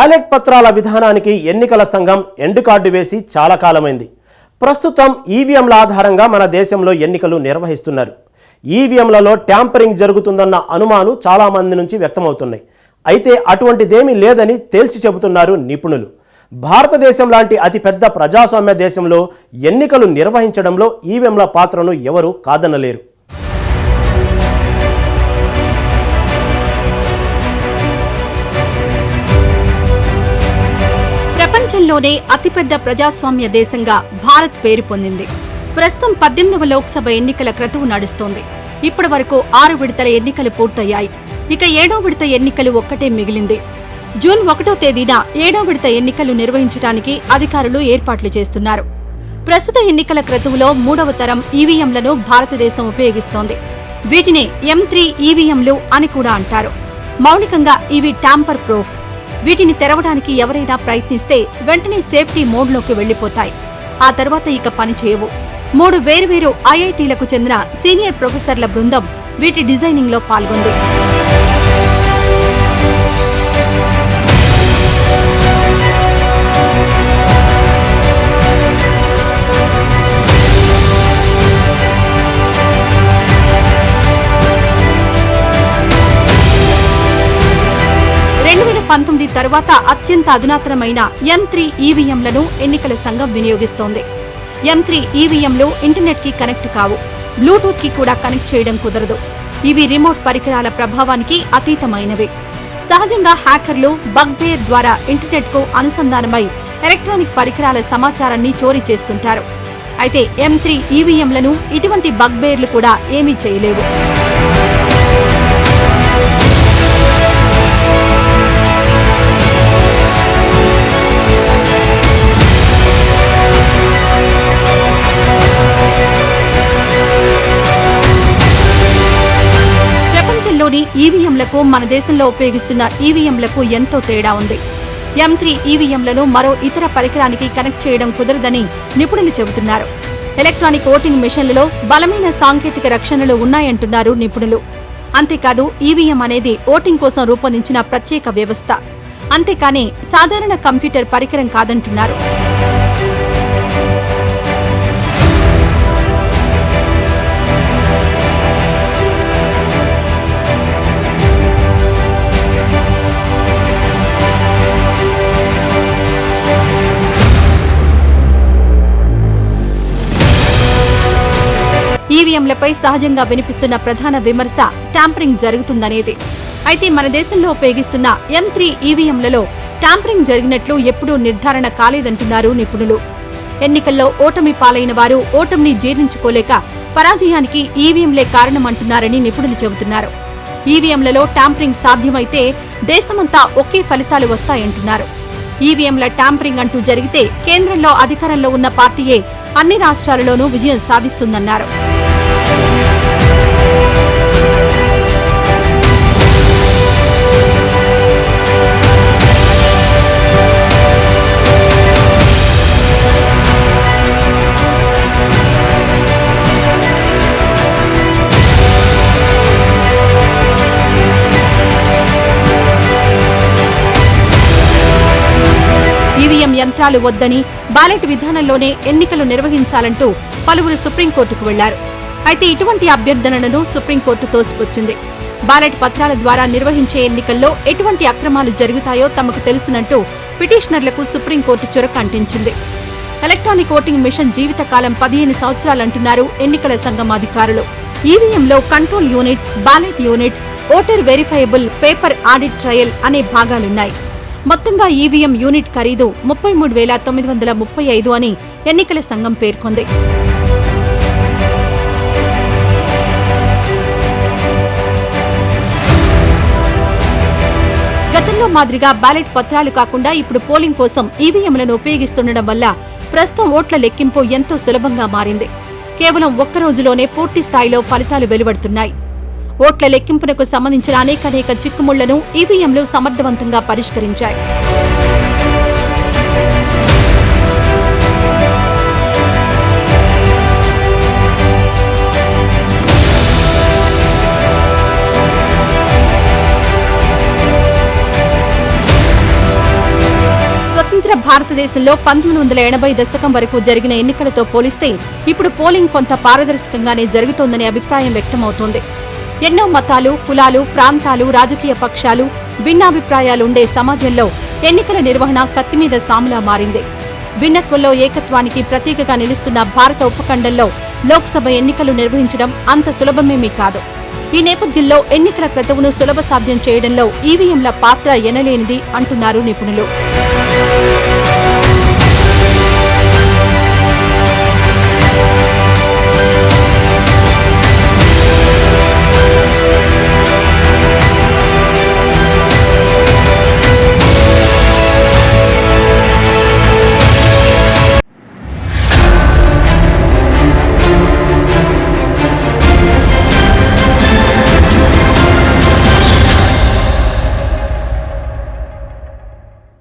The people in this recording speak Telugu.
బ్యాలెట్ పత్రాల విధానానికి ఎన్నికల సంఘం ఎండు కార్డు వేసి చాలా కాలమైంది. ప్రస్తుతం ఈవీఎంల ఆధారంగా మన దేశంలో ఎన్నికలు నిర్వహిస్తున్నారు. ఈవీఎంలలో ట్యాంపరింగ్ జరుగుతుందన్న అనుమానం చాలా మంది నుంచి వ్యక్తమవుతున్నాయి. అయితే అటువంటిదేమీ లేదని తేల్చి చెబుతున్నారు నిపుణులు. భారతదేశం లాంటి అతిపెద్ద ప్రజాస్వామ్య దేశంలో ఎన్నికలు నిర్వహించడంలో ఈవీఎంల పాత్రను ఎవరు కాదనలేరు. ప్రపంచంలోనే అతిపెద్ద ప్రజాస్వామ్య దేశంగా భారత్ పేరు పొందింది. ప్రస్తుతం పద్దెనిమిదవ లోక్సభ ఎన్నికల క్రతువు నడుస్తోంది. ఇప్పటి వరకు ఆరు విడతల ఎన్నికలు పూర్తయ్యాయి. ఇక ఏడో విడత ఎన్నికలు ఒక్కటే మిగిలింది. జూన్ ఒకటో తేదీన ఏడో విడత ఎన్నికలు నిర్వహించడానికి అధికారులు ఏర్పాట్లు చేస్తున్నారు. ప్రస్తుత ఎన్నికల క్రతువులో మూడవ తరం ఈవీఎంలను భారతదేశం ఉపయోగిస్తోంది. వీటిని ఎం త్రీ ఈవీఎంలు అని కూడా అంటారు. మౌలికంగా ఇవి ట్యాంపర్ ప్రూఫ్. వీటిని తెరవడానికి ఎవరైనా ప్రయత్నిస్తే వెంటనే సేఫ్టీ మోడ్లోకి వెళ్ళిపోతాయి ఆ తర్వాత ఇక పని చేయవు. మూడు వేర్వేరు ఐఐటీలకు చెందిన సీనియర్ ప్రొఫెసర్ల బృందం వీటి డిజైనింగ్లో పాల్గొంది. తర్వాత అత్యంత అధునాతనమైన ఎం త్రీ ఈవీఎంలను ఎన్నికల సంఘం వినియోగిస్తోంది. ఎం త్రీ ఈవీఎంలు ఇంటర్నెట్కి కనెక్ట్ కావు. బ్లూటూత్కి కూడా కనెక్ట్ చేయడం కుదరదు. ఇవి రిమోట్ పరికరాల ప్రభావానికి అతీతమైనవి. సహజంగా హ్యాకర్లు బగ్బేర్ ద్వారా ఇంటర్నెట్కు అనుసంధానమై ఎలక్ట్రానిక్ పరికరాల సమాచారాన్ని చోరీ చేస్తుంటారు. అయితే ఎం త్రీ ఈవీఎంలను ఇటువంటి బగ్బేర్లు కూడా ఏమీ చేయలేవు. ఈవీఎంలకు మన దేశంలో ఉపయోగిస్తున్న ఈవీఎంలకు ఎంతో తేడా ఉంది. ఎం త్రీ ఈవీఎంలను మరో ఇతర పరికరానికి కనెక్ట్ చేయడం కుదరదని నిపుణులు చెబుతున్నారు. ఎలక్ట్రానిక్ ఓటింగ్ మిషన్లలో బలమైన సాంకేతిక రక్షణలు ఉన్నాయంటున్నారు నిపుణులు. అంతేకాదు ఈవీఎం అనేది ఓటింగ్ కోసం రూపొందించిన ప్రత్యేక వ్యవస్థ. అంతేకాని సాధారణ కంప్యూటర్ పరికరం కాదంటున్నారు. ఈవీఎంలపై సహజంగా వినిపిస్తున్న ప్రధాన విమర్శ ట్యాంపరింగ్ జరుగుతుందనేది. అయితే మన దేశంలో ఉపయోగిస్తున్న ఎం త్రీ ఈవీఎంలలో ట్యాంపరింగ్ జరిగినట్లు ఎప్పుడూ నిర్ధారణ కాలేదంటున్నారు నిపుణులు. ఎన్నికల్లో ఓటమి పాలైన వారు ఓటమిని జీర్ణించుకోలేక పరాజయానికి ఈవీఎంలే కారణమంటున్నారని నిపుణులు చెబుతున్నారు. ఈవీఎంలలో ట్యాంపరింగ్ సాధ్యమైతే దేశమంతా ఒకే ఫలితాలు వస్తాయంటున్నారు. ఈవీఎంల ట్యాంపరింగ్ అంటూ జరిగితే కేంద్రంలో అధికారంలో ఉన్న పార్టీయే అన్ని రాష్ట్రాలలోనూ విజయం సాధిస్తుందన్నారు. యంత్రాలు వద్దని బ్యాలెట్ విధానంలోనే ఎన్నికలు నిర్వహించాలంటూ పలువురు సుప్రీంకోర్టుకు వెళ్ళారు. అయితే ఇటువంటి అభ్యర్థనలను సుప్రీంకోర్టు తోసిపుచ్చింది. బ్యాలెట్ పత్రాల ద్వారా నిర్వహించే ఎన్నికల్లో ఎటువంటి అక్రమాలు జరుగుతాయో తమకు తెలుసునంటూ పిటిషనర్లకు సుప్రీంకోర్టు చురక అంటించింది. ఎలక్ట్రానిక్ ఓటింగ్ మిషన్ జీవితకాలం పదిహేను సంవత్సరాలంటున్నారు ఎన్నికల సంఘం అధికారులు. ఈవీఎంలో control unit ballot unit voter verifiable paper audit trail అనే భాగాలున్నాయి. మొత్తంగా ఈవీఎం యూనిట్ ఖరీదు ముప్పై మూడు వేల తొమ్మిది వందల ముప్పై ఐదు అని ఎన్నికల సంఘం పేర్కొంది. గతంలో మాదిరిగా బ్యాలెట్ పత్రాలు కాకుండా ఇప్పుడు పోలింగ్ కోసం ఈవీఎంలను ఉపయోగిస్తుండడం వల్ల ప్రస్తుతం ఓట్ల లెక్కింపు ఎంతో సులభంగా మారింది. కేవలం ఒక్క రోజులోనే పూర్తి స్థాయిలో ఫలితాలు వెలువడుతున్నాయి. ఓట్ల లెక్కింపునకు సంబంధించిన అనేకనేక చిక్కుముళ్ళను ఈవీఎంలు సమర్థవంతంగా పరిష్కరించాయి. భారతదేశంలో పంతొమ్మిది వందల ఎనభై దశకం వరకు జరిగిన ఎన్నికలతో పోలిస్తే ఇప్పుడు పోలింగ్ కొంత పారదర్శకంగానే జరుగుతోందనే అభిప్రాయం వ్యక్తమవుతోంది. ఎన్నో మతాలు కులాలు ప్రాంతాలు రాజకీయ పక్షాలు భిన్నాభిప్రాయాలుండే సమాజంలో ఎన్నికల నిర్వహణ కత్తిమీద సాములా మారింది. భిన్నత్వంలో ఏకత్వానికి ప్రతీకగా నిలుస్తున్న భారత ఉపఖండంలో లోక్సభ ఎన్నికలు నిర్వహించడం అంత సులభమేమీ కాదు. ఈ నేపథ్యంలో ఎన్నికల క్రతువును సులభ సాధ్యం చేయడంలో ఈవీఎంల పాత్ర ఎనలేనిది అంటున్నారు నిపుణులు.